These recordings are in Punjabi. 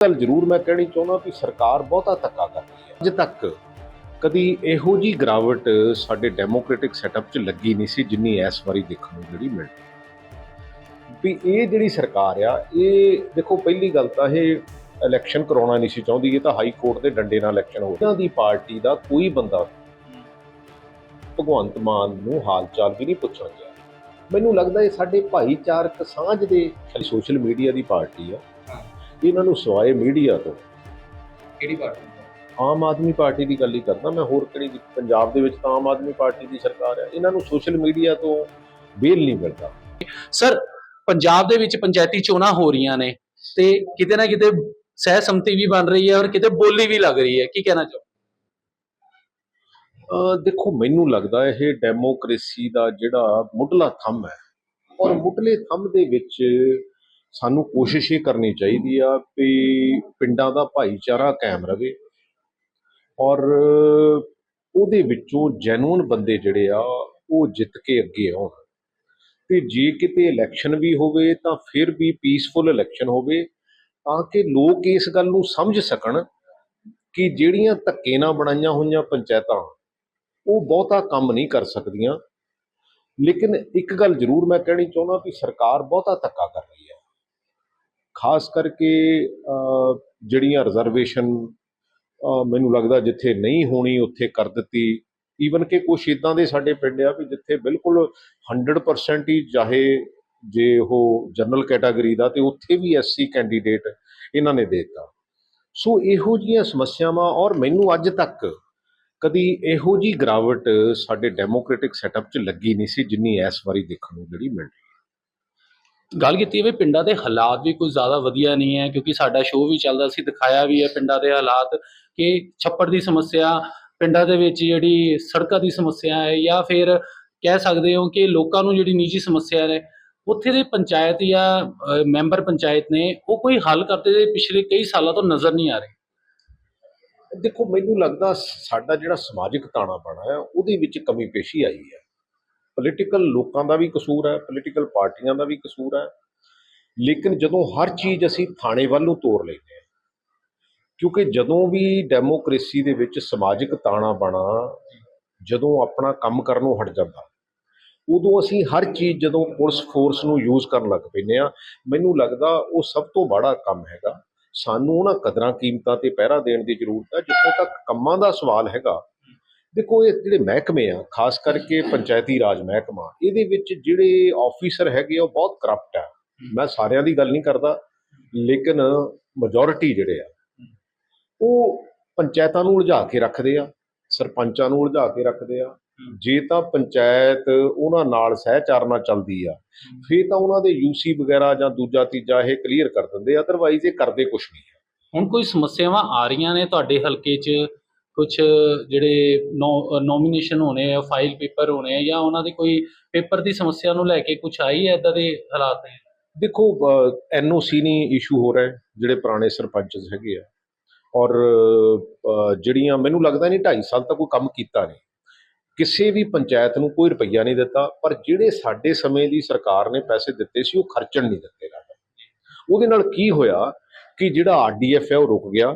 ਗੱਲ ਜ਼ਰੂਰ ਮੈਂ ਕਹਿਣੀ ਚਾਹੁੰਦਾ ਕਿ ਸਰਕਾਰ ਬਹੁਤਾ ਧੱਕਾ ਕਰ ਰਹੀ ਹੈ। ਅੱਜ ਤੱਕ ਕਦੀ ਇਹੋ ਜੀ ਗਰਾਵਟ ਸਾਡੇ ਡੈਮੋਕ੍ਰੈਟਿਕ ਸੈਟਅਪ 'ਚ ਲੱਗੀ ਨਹੀਂ ਸੀ ਜਿੰਨੀ ਇਸ ਵਾਰੀ ਦੇਖਣ ਨੂੰ ਜਿਹੜੀ ਮਿਲ ਵੀ ਇਹ ਜਿਹੜੀ ਸਰਕਾਰ ਆ, ਇਹ ਦੇਖੋ ਪਹਿਲੀ ਗੱਲ ਤਾਂ ਇਹ ਇਲੈਕਸ਼ਨ ਕਰਾਉਣਾ ਨਹੀਂ ਸੀ ਚਾਹੁੰਦੀ, ਇਹ ਤਾਂ ਹਾਈ ਕੋਰਟ ਦੇ ਡੰਡੇ ਨਾਲ ਇਲੈਕਸ਼ਨ ਹੋ ਇਹਨਾਂ ਦੀ ਪਾਰਟੀ ਦਾ ਕੋਈ ਬੰਦਾ ਭਗਵੰਤ ਮਾਨ ਨੂੰ ਹਾਲ ਚਾਲ ਵੀ ਨਹੀਂ ਪੁੱਛਣ ਗਿਆ ਮੈਨੂੰ ਲੱਗਦਾ ਇਹ ਸਾਡੇ ਭਾਈਚਾਰਕ ਸਾਂਝ ਦੇ ਸੋਸ਼ਲ ਮੀਡੀਆ ਦੀ ਪਾਰਟੀ ਆ। ਇਹਨਾਂ ਨੂੰ ਸਵਾਏ ਮੀਡੀਆ ਤੋਂ। ਕਿਹੜੀ ਪਾਰਟੀ ਆਮ ਆਦਮੀ ਪਾਰਟੀ ਦੀ ਗੱਲ ਹੀ ਕਰਦਾ ਮੈਂ ਹੋਰ ਕਿਹੜੀ ਪੰਜਾਬ ਦੇ ਵਿੱਚ ਤਾਂ ਆਮ ਆਦਮੀ ਪਾਰਟੀ ਦੀ ਸਰਕਾਰ ਹੈ। ਇਹਨਾਂ ਨੂੰ ਸੋਸ਼ਲ ਮੀਡੀਆ ਤੋਂ ਬੇਲ ਨਹੀਂ ਮਿਲਦਾ। ਸਰ ਪੰਜਾਬ ਦੇ ਵਿੱਚ ਪੰਚਾਇਤੀ ਚੋਣਾਂ ਹੋ ਰਹੀਆਂ ਨੇ ਤੇ ਕਿਤੇ ਨਾ ਕਿਤੇ ਸਹਿ ਸੰਮਤੀ ਵੀ ਬਣ ਰਹੀ ਹੈ ਔਰ ਕਿਤੇ ਬੋਲੀ ਵੀ ਲੱਗ ਰਹੀ ਹੈ। ਕੀ ਕਹਿਣਾ ਚਾਹੋ ਅਹ ਦੇਖੋ ਮੈਨੂੰ ਲੱਗਦਾ ਇਹ ਡੈਮੋਕ੍ਰੇਸੀ ਦਾ ਜਿਹੜਾ ਮੁੱਢਲਾ ਥੰਮ ਹੈ ਔਰ ਮੁੱਢਲੇ ਥੰਮ ਦੇ ਵਿੱਚ ਸਾਨੂੰ ਕੋਸ਼ਿਸ਼ ਇਹ ਕਰਨੀ ਚਾਹੀਦੀ ਆ ਵੀ ਪਿੰਡਾਂ ਦਾ ਭਾਈਚਾਰਾ ਕਾਇਮ ਰਵੇ ਔਰ ਉਹਦੇ ਵਿੱਚੋਂ ਜੈਨੂਨ ਬੰਦੇ ਜਿਹੜੇ ਆ, ਉਹ ਜਿੱਤ ਕੇ ਅੱਗੇ ਆਉਣ। ਤੇ ਜੇ ਕਿਤੇ ਇਲੈਕਸ਼ਨ ਵੀ ਹੋਵੇ ਤਾਂ ਫਿਰ ਵੀ ਪੀਸਫੁਲ ਇਲੈਕਸ਼ਨ ਹੋਵੇ ਤਾਂ ਕਿ ਲੋਕ ਇਸ ਗੱਲ ਨੂੰ ਸਮਝ ਸਕਣ ਕਿ ਜਿਹੜੀਆਂ ਧੱਕੇ ਨਾਲ ਬਣਾਈਆਂ ਹੋਈਆਂ ਪੰਚਾਇਤਾਂ, ਉਹ ਬਹੁਤਾ ਕੰਮ ਨਹੀਂ ਕਰ ਸਕਦੀਆਂ। ਲੇਕਿਨ ਇੱਕ ਗੱਲ ਜ਼ਰੂਰ ਮੈਂ ਕਹਿਣੀ ਚਾਹੁੰਦਾ ਕਿ ਸਰਕਾਰ ਬਹੁਤਾ ਧੱਕਾ ਕਰ ਰਹੀ ਹੈ। ਖਾਸ ਕਰਕੇ ਜਿਹੜੀਆਂ ਰਿਜ਼ਰਵੇਸ਼ਨ ਮੈਨੂੰ ਲੱਗਦਾ ਜਿੱਥੇ ਨਹੀਂ ਹੋਣੀ ਉੱਥੇ ਕਰ ਦਿੱਤੀ। ਈਵਨ ਕਿ ਕੁਛ ਇਦਾਂ ਦੇ ਸਾਡੇ ਪਿੰਡ ਆ ਵੀ ਜਿੱਥੇ ਬਿਲਕੁਲ 100% ਹੀ ਚਾਹੇ ਜੇ ਉਹ ਜਨਰਲ ਕੈਟਾਗਰੀ ਦਾ ਤੇ ਉੱਥੇ ਵੀ ਐਸਸੀ ਕੈਂਡੀਡੇਟ ਇਹਨਾਂ ਨੇ ਦੇ ਦਿੱਤਾ। ਸੋ ਇਹੋ ਜੀਆਂ ਸਮੱਸਿਆਵਾਂ ਔਰ ਮੈਨੂੰ ਅੱਜ ਤੱਕ ਕਦੀ ਇਹੋ ਜੀ ਗਰਾਵਟ ਸਾਡੇ ਡੈਮੋਕ੍ਰੈਟਿਕ ਸੈਟਅਪ 'ਚ ਲੱਗੀ ਨਹੀਂ ਸੀ ਜਿੰਨੀ ਇਸ ਵਾਰੀ ਦੇਖਣ ਨੂੰ ਜਿਹੜੀ ਮਿਲ ਗੱਲ ਕੀਤੀ ਵੀ ਪਿੰਡਾਂ ਦੇ ਹਾਲਾਤ ਵੀ ਕੋਈ ਜ਼ਿਆਦਾ ਵਧੀਆ ਨਹੀਂ ਹੈ, ਕਿਉਂਕਿ ਸਾਡਾ ਸ਼ੋਅ ਵੀ ਚੱਲਦਾ ਸੀ, ਦਿਖਾਇਆ ਵੀ ਹੈ ਪਿੰਡਾਂ ਦੇ ਹਾਲਾਤ ਕਿ ਛੱਪੜ ਦੀ ਸਮੱਸਿਆ, ਪਿੰਡਾਂ ਦੇ ਵਿੱਚ ਜਿਹੜੀ ਸੜਕਾਂ ਦੀ ਸਮੱਸਿਆ ਹੈ ਜਾਂ ਫਿਰ ਕਹਿ ਸਕਦੇ ਹੋ ਕਿ ਲੋਕਾਂ ਨੂੰ ਜਿਹੜੀ ਨਿੱਜੀ ਸਮੱਸਿਆ ਨੇ, ਉੱਥੇ ਦੇ ਪੰਚਾਇਤ ਜਾਂ ਮੈਂਬਰ ਪੰਚਾਇਤ ਨੇ ਉਹ ਕੋਈ ਹੱਲ ਕਰਦੇ ਪਿਛਲੇ ਕਈ ਸਾਲਾਂ ਤੋਂ ਨਜ਼ਰ ਨਹੀਂ ਆ ਰਹੇ। ਦੇਖੋ, ਮੈਨੂੰ ਲੱਗਦਾ ਸਾਡਾ ਜਿਹੜਾ ਸਮਾਜਿਕ ਤਾਣਾ ਬਾਣਾ ਹੈ, ਉਹਦੇ ਵਿੱਚ ਕਮੀ ਪੇਸ਼ੀ ਆਈ ਹੈ। ਪੋਲੀਟੀਕਲ ਲੋਕਾਂ ਦਾ ਵੀ ਕਸੂਰ ਹੈ ਪੋਲੀਟੀਕਲ ਪਾਰਟੀਆਂ ਦਾ ਵੀ ਕਸੂਰ ਹੈ। ਲੇਕਿਨ ਜਦੋਂ ਹਰ ਚੀਜ਼ ਅਸੀਂ ਥਾਣੇ ਵੱਲ ਨੂੰ ਤੋਰ ਲੈਂਦੇ ਹਾਂ, ਕਿਉਂਕਿ ਜਦੋਂ ਵੀ ਡੈਮੋਕ੍ਰੇਸੀ ਦੇ ਵਿੱਚ ਸਮਾਜਿਕ ਤਾਣਾ ਬਣਾ, ਜਦੋਂ ਆਪਣਾ ਕੰਮ ਕਰਨੋਂ ਹਟ ਜਾਂਦਾ, ਉਦੋਂ ਅਸੀਂ ਹਰ ਚੀਜ਼ ਜਦੋਂ ਪੁਲਿਸ ਫੋਰਸ ਨੂੰ ਯੂਜ਼ ਕਰਨ ਲੱਗ ਪੈਂਦੇ ਆ ਮੈਨੂੰ ਲੱਗਦਾ ਉਹ ਸਭ ਤੋਂ ਬੜਾ ਕੰਮ ਹੈਗਾ। ਸਾਨੂੰ ਉਹਨਾਂ ਕਦਰਾਂ ਕੀਮਤਾਂ ਤੇ ਪਹਿਰਾ ਦੇਣ ਦੀ ਜ਼ਰੂਰਤ ਹੈ, ਜਿੱਥੋਂ ਤੱਕ ਕੰਮਾਂ ਦਾ ਸਵਾਲ ਹੈਗਾ ਦੇਖੋ ਇਹ ਜਿਹੜੇ ਮਹਿਕਮੇ ਆ ਖਾਸ ਕਰਕੇ ਪੰਚਾਇਤੀ ਰਾਜ ਮਹਿਕਮਾ ਇਹਦੇ ਵਿੱਚ ਜਿਹੜੇ ਆਫੀਸਰ ਹੈਗੇ ਆ ਉਹ ਬਹੁਤ ਕਰਪਟ ਆ। ਮੈਂ ਸਾਰਿਆਂ ਦੀ ਗੱਲ ਨਹੀਂ ਕਰਦਾ ਲੇਕਿਨ ਮੈਜੋਰਿਟੀ ਜਿਹੜੇ ਆ ਉਹ ਪੰਚਾਇਤਾਂ ਨੂੰ ਉਲਝਾ ਕੇ ਰੱਖਦੇ ਆ ਸਰਪੰਚਾਂ ਨੂੰ ਉਲਝਾ ਕੇ ਰੱਖਦੇ ਆ। ਜੇ ਤਾਂ ਪੰਚਾਇਤ ਉਹਨਾਂ ਨਾਲ ਸਹਿਚਾਰਨਾ ਚੱਲਦੀ ਆ ਫਿਰ ਤਾਂ ਉਹਨਾਂ ਦੇ ਯੂਸੀ ਵਗੈਰਾ ਜਾਂ ਦੂਜਾ ਤੀਜਾ ਇਹ ਕਲੀਅਰ ਕਰ ਦਿੰਦੇ ਅਦਰਵਾਈਜ਼ ਇਹ ਕਰਦੇ ਕੁਝ ਨਹੀਂ ਹੁਣ ਕੋਈ ਸਮੱਸਿਆਵਾਂ ਆ ਰਹੀਆਂ ਨੇ ਤੁਹਾਡੇ ਹਲਕੇ 'ਚ? ਕੁਝ ਜਿਹੜੇ ਨੋਮੀਨੇਸ਼ਨ ਹੋਣੇ ਆ ਫਾਈਲ ਪੇਪਰ ਹੋਣੇ ਆ ਜਾਂ ਉਹਨਾਂ ਦੀ ਕੋਈ ਪੇਪਰ ਦੀ ਸਮੱਸਿਆ ਨੂੰ ਲੈ ਕੇ ਕੁਝ ਆਈ ਹੈ ਇਦਾਂ ਦੇ ਹਾਲਾਤ ਨੇ? ਦੇਖੋ ਐਨਓਸੀ ਨਹੀਂ ਇਸ਼ੂ ਹੋ ਰਿਹਾ ਜਿਹੜੇ ਪੁਰਾਣੇ ਸਰਪੰਚਸ ਹੈਗੇ ਆ। ਔਰ ਜਿਹੜੀਆਂ ਮੈਨੂੰ ਲੱਗਦਾ ਨਹੀਂ 2.5 ਸਾਲ ਤੱਕ ਕੋਈ ਕੰਮ ਕੀਤਾ ਨਹੀਂ ਕਿਸੇ ਵੀ ਪੰਚਾਇਤ ਨੂੰ ਕੋਈ ਰੁਪਈਆ ਨਹੀਂ ਦਿੱਤਾ ਪਰ ਜਿਹੜੇ ਸਾਡੇ ਸਮੇਂ ਦੀ ਸਰਕਾਰ ਨੇ ਪੈਸੇ ਦਿੱਤੇ ਸੀ ਉਹ ਖਰਚਣ ਨਹੀਂ ਦਿੱਤੇ ਗਏ ਉਹਦੇ ਨਾਲ ਕੀ ਹੋਇਆ ਕਿ ਜਿਹੜਾ ਆਰਡੀਐਫ ਹੈ ਉਹ ਰੁਕ ਗਿਆ।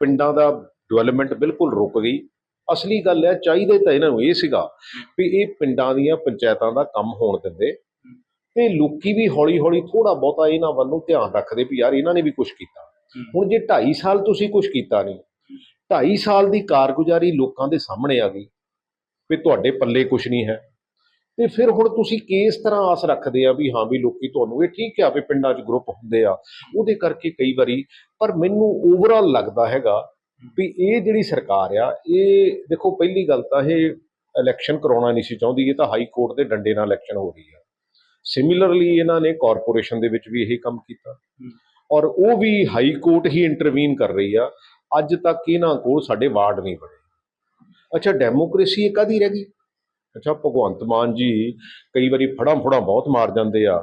ਪਿੰਡਾਂ ਦਾ ਡਿਵੈਲਪਮੈਂਟ ਬਿਲਕੁਲ ਰੁਕ ਗਈ। ਅਸਲੀ ਗੱਲ ਹੈ, ਚਾਹੀਦੇ ਤਾਂ ਇਹਨਾਂ ਨੂੰ ਇਹ ਸੀਗਾ ਵੀ ਇਹ ਪਿੰਡਾਂ ਦੀਆਂ ਪੰਚਾਇਤਾਂ ਦਾ ਕੰਮ ਹੋਣ ਦਿੰਦੇ ਤੇ ਲੋਕੀ ਵੀ ਹੌਲੀ ਹੌਲੀ ਥੋੜਾ ਬਹੁਤਾ ਇਹਨਾਂ ਵੱਲ ਨੂੰ ਧਿਆਨ ਰੱਖਦੇ ਵੀ ਯਾਰ ਇਹਨਾਂ ਨੇ ਵੀ ਕੁਝ ਕੀਤਾ। ਹੁਣ ਜੇ 2.5 ਸਾਲ ਤੁਸੀਂ ਕੁਝ ਕੀਤਾ ਨਹੀਂ 2.5 ਸਾਲ ਦੀ ਕਾਰਗੁਜ਼ਾਰੀ ਲੋਕਾਂ ਦੇ ਸਾਹਮਣੇ ਆ ਗਈ ਵੀ ਤੁਹਾਡੇ ਪੱਲੇ ਕੁਝ ਨਹੀਂ ਹੈ। ਤੇ ਫਿਰ ਹੁਣ ਤੁਸੀਂ ਕਿਸ ਤਰ੍ਹਾਂ ਆਸ ਰੱਖਦੇ ਆ ਵੀ ਹਾਂ ਵੀ ਲੋਕੀ ਤੁਹਾਨੂੰ ਇਹ ਠੀਕ ਆ ਵੀ ਪਿੰਡਾਂ 'ਚ ਗਰੁੱਪ ਹੁੰਦੇ ਆ, ਉਹਦੇ ਕਰਕੇ ਕਈ ਵਾਰੀ ਪਰ ਮੈਨੂੰ ਓਵਰਆਲ ਲੱਗਦਾ ਹੈਗਾ ਵੀ ਇਹ ਜਿਹੜੀ ਸਰਕਾਰ ਆ ਇਹ ਦੇਖੋ ਪਹਿਲੀ ਗੱਲ ਤਾਂ ਇਹ ਇਲੈਕਸ਼ਨ ਕਰਾਉਣਾ ਨਹੀਂ ਸੀ ਚਾਹੁੰਦੀ ਇਹ ਤਾਂ ਹਾਈ ਕੋਰਟ ਦੇ ਡੰਡੇ ਨਾਲ ਇਲੈਕਸ਼ਨ ਹੋ ਰਹੀ ਆ। ਸਿਮਿਲਰਲੀ ਇਹਨਾਂ ਨੇ ਕਾਰਪੋਰੇਸ਼ਨ ਦੇ ਵਿੱਚ ਵੀ ਇਹੀ ਕੰਮ ਕੀਤਾ। ਔਰ ਉਹ ਵੀ ਹਾਈ ਕੋਰਟ ਹੀ ਇੰਟਰਵੀਨ ਕਰ ਰਹੀ ਆ। ਅੱਜ ਤੱਕ ਇਹਨਾਂ ਕੋਲ ਸਾਡੇ ਵਾਰਡ ਨਹੀਂ ਬਣੇ। ਅੱਛਾ ਡੈਮੋਕ੍ਰੇਸੀ ਇਹ ਕਾਦੀ ਰਹਿ ਗਈ? ਅੱਛਾ ਭਗਵੰਤ ਮਾਨ ਜੀ ਕਈ ਵਾਰੀ ਫੜਾਂ ਫੜਾਂ ਬਹੁਤ ਮਾਰ ਜਾਂਦੇ ਆ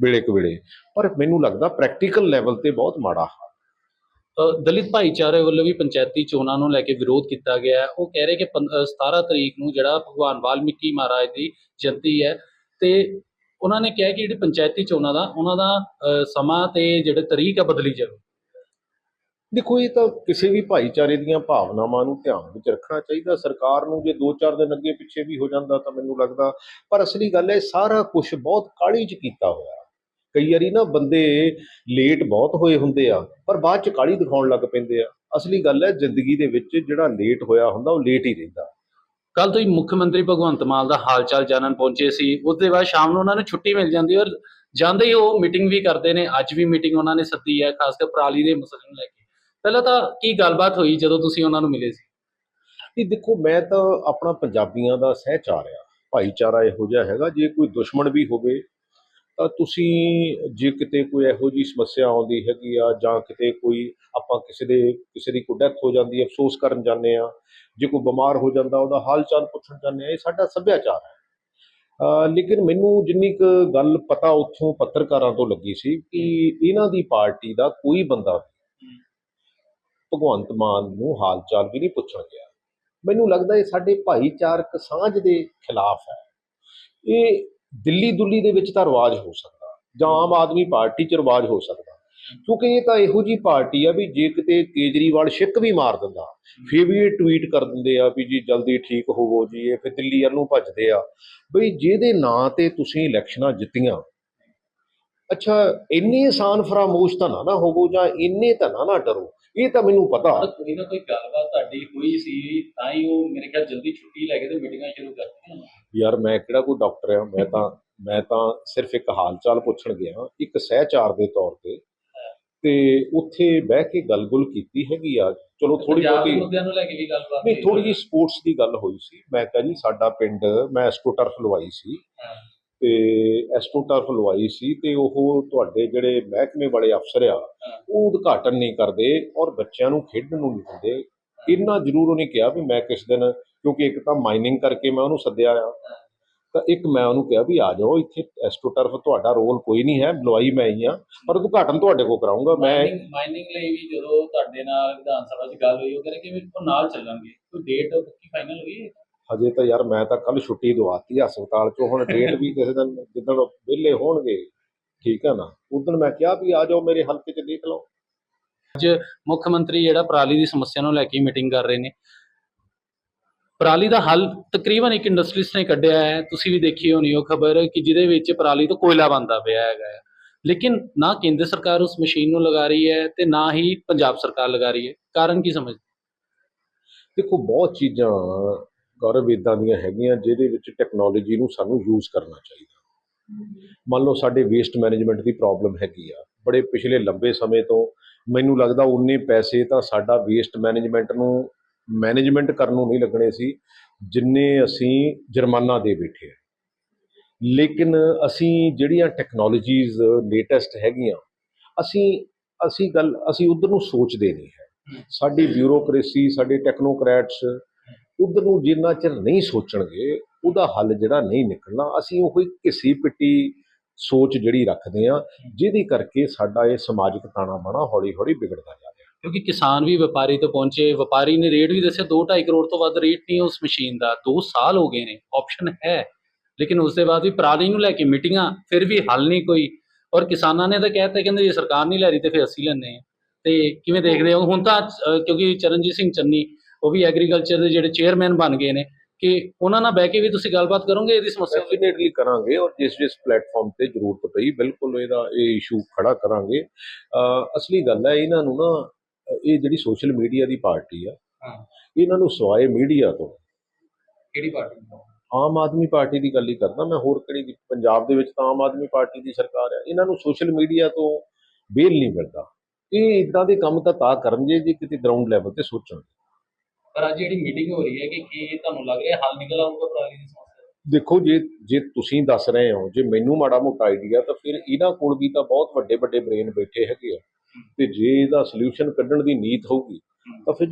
ਵੇਲੇ ਕੁ ਵੇਲੇ। ਪਰ ਮੈਨੂੰ ਲੱਗਦਾ ਪ੍ਰੈਕਟੀਕਲ ਲੈਵਲ ਤੇ ਬਹੁਤ ਮਾੜਾ ਹਾਲ। ਦਲਿਤ ਭਾਈਚਾਰੇ ਵੱਲੋਂ ਵੀ ਪੰਚਾਇਤੀ ਚੋਣਾਂ ਨੂੰ ਲੈ ਕੇ ਵਿਰੋਧ ਕੀਤਾ ਗਿਆ ਹੈ। ਉਹ ਕਹਿ ਰਹੇ ਕਿ ਪੰ- ਅ, 17 ਤਰੀਕ ਨੂੰ ਜਿਹੜਾ ਭਗਵਾਨ ਵਾਲਮੀਕੀ ਮਹਾਰਾਜ ਦੀ ਜਯੰਤੀ ਹੈ ਤੇ ਉਹਨਾਂ ਨੇ ਕਿਹਾ ਕਿ ਜਿਹੜੀ ਪੰਚਾਇਤੀ ਚੋਣਾਂ ਦਾ ਉਹਨਾਂ ਦਾ ਸਮਾਂ ਤੇ ਜਿਹੜੇ ਤਰੀਕ ਆ ਬਦਲੀ ਜਾਵੇ। ਦੇਖੋ ਇਹ ਤਾਂ ਕਿਸੇ ਵੀ ਭਾਈਚਾਰੇ ਦੀਆਂ ਭਾਵਨਾਵਾਂ ਨੂੰ ਧਿਆਨ ਵਿੱਚ ਰੱਖਣਾ ਚਾਹੀਦਾ। ਸਰਕਾਰ ਨੂੰ ਜੇ 2-4 ਦਿਨ ਅੱਗੇ ਪਿੱਛੇ ਵੀ ਹੋ ਜਾਂਦਾ ਤਾਂ ਮੈਨੂੰ ਲੱਗਦਾ ਪਰ ਅਸਲੀ ਗੱਲ ਹੈ ਸਾਰਾ ਕੁਝ ਬਹੁਤ ਕਾਹਲੀ 'ਚ ਕੀਤਾ ਹੋਇਆ। ਕਈ ਵਾਰੀ ਨਾ ਬੰਦੇ ਲੇਟ ਬਹੁਤ ਹੋਏ ਹੁੰਦੇ ਆ ਪਰ ਬਾਅਦ 'ਚ ਕਾਹਲੀ ਦਿਖਾਉਣ ਲੱਗ ਪੈਂਦੇ ਆ। ਅਸਲੀ ਗੱਲ ਹੈ ਜ਼ਿੰਦਗੀ ਦੇ ਵਿੱਚ ਜਿਹੜਾ ਲੇਟ ਹੋਇਆ ਹੁੰਦਾ ਉਹ ਲੇਟ ਹੀ ਰਹਿੰਦਾ। ਕੱਲ ਤੋਂ ਹੀ ਮੁੱਖ ਮੰਤਰੀ ਭਗਵੰਤ ਮਾਨ ਦਾ ਹਾਲ ਚਾਲ ਜਾਣਨ ਪਹੁੰਚੇ ਸੀ। ਉਸ ਦੇ ਬਾਅਦ ਸ਼ਾਮ ਨੂੰ ਉਹਨਾਂ ਨੂੰ ਛੁੱਟੀ ਮਿਲ ਜਾਂਦੀ ਔਰ ਜਾਂਦੇ ਹੀ ਉਹ ਮੀਟਿੰਗ ਵੀ ਕਰਦੇ ਨੇ। ਅੱਜ ਵੀ ਮੀਟਿੰਗ ਉਹਨਾਂ ਨੇ ਸੱਦੀ ਹੈ ਖਾਸ ਕਰ ਪਰਾਲੀ ਦੇ ਮਸਲੇ ਨੂੰ ਲੈ ਕੇ। ਪਹਿਲਾਂ ਤਾਂ ਕੀ ਗੱਲਬਾਤ ਹੋਈ ਜਦੋਂ ਤੁਸੀਂ ਉਹਨਾਂ ਨੂੰ ਮਿਲੇ ਸੀ? ਇਹ ਦੇਖੋ ਮੈਂ ਤਾਂ ਆਪਣਾ ਪੰਜਾਬੀਆਂ ਦਾ ਸਹਿਚਾਰ ਆ। ਭਾਈਚਾਰਾ ਇਹੋ ਜਿਹਾ ਹੈਗਾ ਜੇ ਕੋਈ ਦੁਸ਼ਮਣ ਵੀ ਹੋਵੇ ਤਾਂ ਤੁਸੀਂ ਜੇ ਕਿਤੇ ਕੋਈ ਇਹੋ ਜੀ ਸਮੱਸਿਆ ਆਉਂਦੀ ਹੈਗੀ ਆ ਜਾਂ ਕਿਤੇ ਕੋਈ ਆਪਾਂ ਕਿਸੇ ਦੇ, ਕਿਸੇ ਦੀ ਕੋਈ ਡੈਥ ਹੋ ਜਾਂਦੀ ਹੈ, ਅਫਸੋਸ ਕਰਨ ਜਾਂਦੇ ਆ ਜੇ ਕੋਈ ਬਿਮਾਰ ਹੋ ਜਾਂਦਾ, ਉਹਦਾ ਹਾਲ ਚਾਲ ਪੁੱਛਣ ਜਾਂਦੇ ਆ ਇਹ ਸਾਡਾ ਸੱਭਿਆਚਾਰ ਹੈ। ਲੇਕਿਨ ਮੈਨੂੰ ਜਿੰਨੀ ਕੁ ਗੱਲ ਪਤਾ ਉੱਥੋਂ ਪੱਤਰਕਾਰਾਂ ਤੋਂ ਲੱਗੀ ਸੀ ਕਿ ਇਹਨਾਂ ਦੀ ਪਾਰਟੀ ਦਾ ਕੋਈ ਬੰਦਾ ਭਗਵੰਤ ਮਾਨ ਨੂੰ ਹਾਲ ਚਾਲ ਵੀ ਨਹੀਂ ਪੁੱਛਣ ਗਿਆ। ਮੈਨੂੰ ਲੱਗਦਾ ਇਹ ਸਾਡੇ ਭਾਈਚਾਰਕ ਸਾਂਝ ਦੇ ਖਿਲਾਫ ਹੈ। ਇਹ ਦਿੱਲੀ ਦੁੱਲੀ ਦੇ ਵਿੱਚ ਤਾਂ ਰਿਵਾਜ ਹੋ ਸਕਦਾ, ਜਾਂ ਆਮ ਆਦਮੀ ਪਾਰਟੀ 'ਚ ਰਿਵਾਜ ਹੋ ਸਕਦਾ। ਕਿਉਂਕਿ ਇਹ ਤਾਂ ਇਹੋ ਜੀ ਪਾਰਟੀ ਆ ਵੀ ਜੇ ਕਿਤੇ ਕੇਜਰੀਵਾਲ ਛਿੱਕ ਵੀ ਮਾਰ ਦਿੰਦਾ, ਫਿਰ ਵੀ ਇਹ ਟਵੀਟ ਕਰ ਦਿੰਦੇ ਆ ਵੀ ਜੀ ਜਲਦੀ ਠੀਕ ਹੋਵੋ ਜੀ, ਇਹ ਫਿਰ ਦਿੱਲੀ ਵੱਲ ਨੂੰ ਭੱਜਦੇ ਆ। ਬਈ ਜਿਹਦੇ ਨਾਂ ਤੇ ਤੁਸੀਂ ਇਲੈਕਸ਼ਨਾਂ ਜਿੱਤੀਆਂ ਅੱਛਾ ਇੰਨੀ ਆਸਾਨ ਫਰਾਮੋਸ਼ ਤਾਂ ਨਾ ਨਾ ਹੋਵੋ ਜਾਂ ਇੰਨੇ ਤਾਂ ਨਾ ਨਾ ਡਰੋ। ਇਹ ਤਾਂ ਮੈਨੂੰ ਪਤਾ। ਕੋਈ ਨਾ ਕੋਈ ਗੱਲਬਾਤ ਤੁਹਾਡੀ ਹੋਈ ਸੀ ਤਾਂ ਹੀ ਉਹ ਮੇਰੇ ਖਿਆਲ ਜਲਦੀ ਛੁੱਟੀ ਲੈ ਕੇ ਤੇ ਮੀਟਿੰਗਾਂ ਸ਼ੁਰੂ ਕਰਤੀਆਂ। ਯਾਰ ਮੈਂ ਕਿਹੜਾ ਕੋਈ ਡਾਕਟਰ ਆ? ਮੈਂ ਤਾਂ ਮੈਂ ਤਾਂ ਸਿਰਫ ਇੱਕ ਹਾਲ ਚਾਲ ਪੁੱਛਣ ਗਿਆ। ਇੱਕ ਸਹਿਚਾਰ ਦੇ ਤੌਰ ਤੇ। ਤੇ ਉੱਥੇ ਬਹਿ ਕੇ ਗੱਲ-ਗੁਲ ਕੀਤੀ ਹੈਗੀ ਆ। ਚਲੋ ਥੋੜੀ ਬਹੁਤੀ ਮੁੱਦਿਆਂ ਨੂੰ ਲੈ ਕੇ ਵੀ ਗੱਲਬਾਤ ਨਹੀਂ। ਥੋੜੀ ਜਿਹੀ ਸਪੋਰਟਸ ਦੀ ਗੱਲ ਹੋਈ ਸੀ। ਮੈਂ ਕਿਹਾ ਜੀ ਸਾਡਾ ਪਿੰਡ ਮੈਂ ਐਸਟ੍ਰੋਟਰਫ ਲਵਾਈ ਸੀ। ਹਾਂ। ਤੇ ਐਸਟ੍ਰੋਟਰਫ ਲਵਾਈ ਸੀ ਤੇ ਉਹ ਤੁਹਾਡੇ ਜਿਹੜੇ ਮਹਿਕਮੇ ਵਾਲੇ ਅਫਸਰ ਆ, ਉਹ ਉਦਘਾਟਨ ਨਹੀਂ ਕਰਦੇ ਔਰ ਬੱਚਿਆਂ ਨੂੰ ਖੇਡਣ ਨੂੰ ਨਹੀਂ ਦਿੰਦੇ ਇੰਨਾ ਜ਼ਰੂਰ ਉਹਨੇ ਕਿਹਾ ਵੀ ਮੈਂ ਕਿਸ ਦਿਨ, ਕਿਉਂਕਿ ਇੱਕ ਤਾਂ ਮਾਈਨਿੰਗ ਕਰਕੇ ਮੈਂ ਉਹਨੂੰ ਸੱਦਿਆ ਆ ਤਾਂ ਇੱਕ ਮੈਂ ਉਹਨੂੰ ਕਿਹਾ ਵੀ ਆ ਜਾਓ, ਇੱਥੇ ਐਸਟ੍ਰੋਟਰਫ ਤੁਹਾਡਾ ਰੋਲ ਕੋਈ ਨਹੀਂ ਹੈ, ਲਵਾਈ ਮੈਂ ਹੀ ਆ, ਪਰ ਉਦਘਾਟਨ ਤੁਹਾਡੇ ਕੋਲ ਕਰਾਉਂਗਾ ਮੈਂ ਮਾਈਨਿੰਗ ਲਈ ਵੀ ਜਦੋਂ ਤੁਹਾਡੇ ਨਾਲ ਵਿਧਾਨ ਸਭਾ 'ਚ ਗੱਲ ਹੋਈ, ਉਹ ਕਹਿੰਦੇ ਕਿ ਉਹ ਨਾਲ ਚੱਲਾਂਗੇ ਕੋਈ ਡੇਟ ਪੱਕੀ ਫਾਈਨਲ ਹੋਈ ਹੈ? ਹਜੇ ਤਾਂ ਯਾਰ ਮੈਂ ਤਾਂ ਕੱਲ ਛੁੱਟੀ ਦਵਾਤੀ ਹਸਪਤਾਲ ਚੋਂ ਹੁਣ ਡੇਟ ਵੀ ਕਿਸੇ ਦਿਨ ਜਿੱਦਣ ਵਿਹਲੇ ਹੋਣਗੇ ਠੀਕ ਹੈ ਨਾ? ਉਦੋਂ ਮੈਂ ਕਿਹਾ ਵੀ ਆ ਜਾਓ ਮੇਰੇ ਹਲਕੇ 'ਚ ਦੇਖ ਲਓ। ਮੁੱਖ ਮੰਤਰੀ ਜਿਹੜਾ ਪਰਾਲੀ ਦੀ ਸਮੱਸਿਆ ਨੂੰ ਲੈ ਕੇ ਮੀਟਿੰਗ ਕਰ ਰਹੇ ਨੇ। ਪਰਾਲੀ ਦਾ ਹੱਲ ਤਕਰੀਬਨ ਇੱਕ ਇੰਡਸਟਰੀਸ ਨੇ ਕੱਢਿਆ ਹੈ। ਤੁਸੀਂ ਵੀ ਦੇਖੀ ਹੋਣੀ ਉਹ ਖਬਰ ਕਿ ਜਿਹਦੇ ਵਿੱਚ ਪਰਾਲੀ ਤੋਂ ਕੋਇਲਾ ਬਣਦਾ ਪਿਆ ਹੈਗਾ। ਲੇਕਿਨ ਨਾ ਕੇਂਦਰ ਸਰਕਾਰ ਉਸ ਮਸ਼ੀਨ ਨੂੰ ਲਗਾ ਰਹੀ ਹੈ ਤੇ ਨਾ ਹੀ ਪੰਜਾਬ ਸਰਕਾਰ ਲਗਾ ਰਹੀ ਹੈ। ਕਾਰਨ ਕੀ ਸਮਝ ਦੇਖੋ ਬਹੁਤ ਚੀਜ਼ਾਂ ਗੌਰਵ ਇਦਾਂ ਦੀਆਂ ਹੈਗੀਆਂ ਜਿਹਦੇ ਵਿੱਚ ਟੈਕਨੋਲੋਜੀ ਨੂੰ ਸਾਨੂੰ ਯੂਜ਼ ਕਰਨਾ ਚਾਹੀਦਾ। ਮੰਨ ਲਓ ਸਾਡੇ ਵੇਸਟ ਮੈਨੇਜਮੈਂਟ ਦੀ ਪ੍ਰੋਬਲਮ ਹੈਗੀ ਆ। ਬੜੇ ਪਿਛਲੇ ਲੰਬੇ ਸਮੇਂ ਤੋਂ ਮੈਨੂੰ ਲੱਗਦਾ ਉਨੇ ਪੈਸੇ ਤਾਂ ਸਾਡਾ ਵੇਸਟ ਮੈਨੇਜਮੈਂਟ ਨੂੰ ਮੈਨੇਜਮੈਂਟ ਕਰਨ ਨੂੰ ਨਹੀਂ ਲੱਗਣੇ ਸੀ, ਜਿੰਨੇ ਅਸੀਂ ਜੁਰਮਾਨਾ ਦੇ ਬੈਠੇ ਹਾਂ ਲੇਕਿਨ ਅਸੀਂ ਜਿਹੜੀਆਂ ਟੈਕਨੋਲੋਜੀਜ਼ ਲੇਟੈਸਟ ਹੈਗੀਆਂ, ਅਸੀਂ ਅਸੀਂ ਗੱਲ, ਅਸੀਂ ਉਧਰ ਨੂੰ ਸੋਚਦੇ ਨਹੀਂ ਹੈ। ਸਾਡੀ ਬਿਊਰੋਕ੍ਰੇਸੀ ਸਾਡੇ ਟੈਕਨੋਕ੍ਰੈਟਸ ਉਧਰ ਨੂੰ ਜਿੰਨਾ ਚਿਰ ਨਹੀਂ ਸੋਚਣਗੇ, ਉਹਦਾ ਹੱਲ ਜਿਹੜਾ ਨਹੀਂ ਨਿਕਲਣਾ, ਅਸੀਂ ਉਹ ਹੀ ਘਿਸੀ ਪਿੱਟੀ ਸੋਚ ਜਿਹੜੀ ਰੱਖਦੇ ਆ ਜਿਹਦੀ ਕਰਕੇ ਸਾਡਾ ਇਹ ਸਮਾਜਿਕ ਤਾਣਾ ਬਾਣਾ ਹੌਲੀ ਹੌਲੀ ਵਿਗੜਦਾ ਜਾ ਰਿਹਾ। ਕਿਉਂਕਿ ਕਿਸਾਨ ਵੀ ਵਪਾਰੀ ਤੋਂ ਪਹੁੰਚੇ, ਵਪਾਰੀ ਨੇ ਰੇਟ ਵੀ ਦੱਸਿਆ 2.5 ਕਰੋੜ ਤੋਂ ਵੱਧ ਰੇਟ ਨਹੀਂ ਉਸ ਮਸ਼ੀਨ ਦਾ 2 ਸਾਲ ਹੋ ਗਏ ਨੇ ਆਪਸ਼ਨ ਹੈ। ਲੇਕਿਨ ਉਸ ਦੇ ਬਾਅਦ ਵੀ ਪਰਾਲੀ ਨੂੰ ਲੈ ਕੇ ਮੀਟਿੰਗਾਂ ਫਿਰ ਵੀ ਹੱਲ ਨਹੀਂ ਕੋਈ। ਔਰ ਕਿਸਾਨਾਂ ਨੇ ਤਾਂ ਕਹਿਤਾ ਕਹਿੰਦੇ, ਜੇ ਸਰਕਾਰ ਨਹੀਂ ਲੈ ਰਹੀ ਤੇ ਫਿਰ ਅਸੀਂ ਲੈਂਦੇ ਹਾਂ। ਤੇ ਕਿਵੇਂ ਦੇਖਦੇ ਹੋ? ਹੁਣ ਤਾਂ ਕਿਉਂਕਿ ਚਰਨਜੀਤ ਸਿੰਘ ਚੰਨੀ ਉਹ ਵੀ ਐਗਰੀਕਲਚਰ ਦੇ ਜਿਹੜੇ ਚੇਅਰਮੈਨ ਬਣ ਗਏ ਨੇ ਕਿ ਉਹਨਾਂ ਨਾਲ ਬਹਿ ਕੇ ਵੀ ਤੁਸੀਂ ਗੱਲਬਾਤ ਕਰੋਗੇ ਇਹਦੀ ਸਮੱਸਿਆ? ਡੈਫੀਨੇਟਲੀ ਕਰਾਂਗੇ ਔਰ ਜਿਸ ਜਿਸ ਪਲੇਟਫਾਰਮ ਤੇ ਜ਼ਰੂਰਤ ਪਈ ਬਿਲਕੁਲ ਇਹਦਾ ਇਹ ਇਸ਼ੂ ਖੜਾ ਕਰਾਂਗੇ। ਅਸਲੀ ਗੱਲ ਹੈ ਇਹਨਾਂ ਨੂੰ ਨਾ ਇਹ ਜਿਹੜੀ ਸੋਸ਼ਲ ਮੀਡੀਆ ਦੀ ਪਾਰਟੀ ਆ ਇਹਨਾਂ ਨੂੰ ਸਵਾਏ ਮੀਡੀਆ ਤੋਂ। ਕਿਹੜੀ ਪਾਰਟੀ ਆਮ ਆਦਮੀ ਪਾਰਟੀ ਦੀ ਗੱਲ ਹੀ ਕਰਦਾ ਮੈਂ ਹੋਰ ਕਿਹੜੀ ਦੀ- ਪੰਜਾਬ ਦੇ ਵਿੱਚ ਤਾਂ ਆਮ ਆਦਮੀ ਪਾਰਟੀ ਦੀ ਸਰਕਾਰ ਹੈ ਇਹਨਾਂ ਨੂੰ ਸੋਸ਼ਲ ਮੀਡੀਆ ਤੋਂ ਬੇਲ ਨਹੀਂ ਮਿਲਦਾ। ਇਹ ਇਦਾਂ ਦੇ ਕੰਮ ਤਾਂ ਤਾਂ ਕਰਨਗੇ ਜੇ ਕਿਤੇ ਗਰਾਊਂਡ ਲੈਵਲ ਤੇ ਸੋਚਣ ਪਰ ਅੱਜ ਜਿਹੜੀ ਮੀਟਿੰਗ ਹੋ ਰਹੀ ਹੈ ਕਿ ਕੀ ਤੁਹਾਨੂੰ ਲੱਗ ਰਿਹਾ ਹੱਲ ਨਿਕਲ ਆਊਗਾ ਪਰਾਲੀ ਦੀ ਸਮੱਸਿਆ? ਦੇਖੋ ਜੇ ਜੇ ਤੁਸੀਂ ਦੱਸ ਰਹੇ ਹੋ ਜੇ ਮੈਨੂੰ ਮਾੜਾ ਮੋਟਾ ਆਈਡੀਆ ਤਾਂ ਫਿਰ ਇਹਨਾਂ ਕੋਲ ਵੀ ਤਾਂ ਬਹੁਤ ਵੱਡੇ ਵੱਡੇ ਬ੍ਰੇਨ ਬੈਠੇ ਹੈਗੇ ਆ ਤੇ ਜੇ ਇਹਦਾ ਸੋਲੂਸ਼ਨ ਕੱਢਣ ਦੀ ਨੀਤ ਹੋਊਗੀ ਤਾਂ ਫਿਰ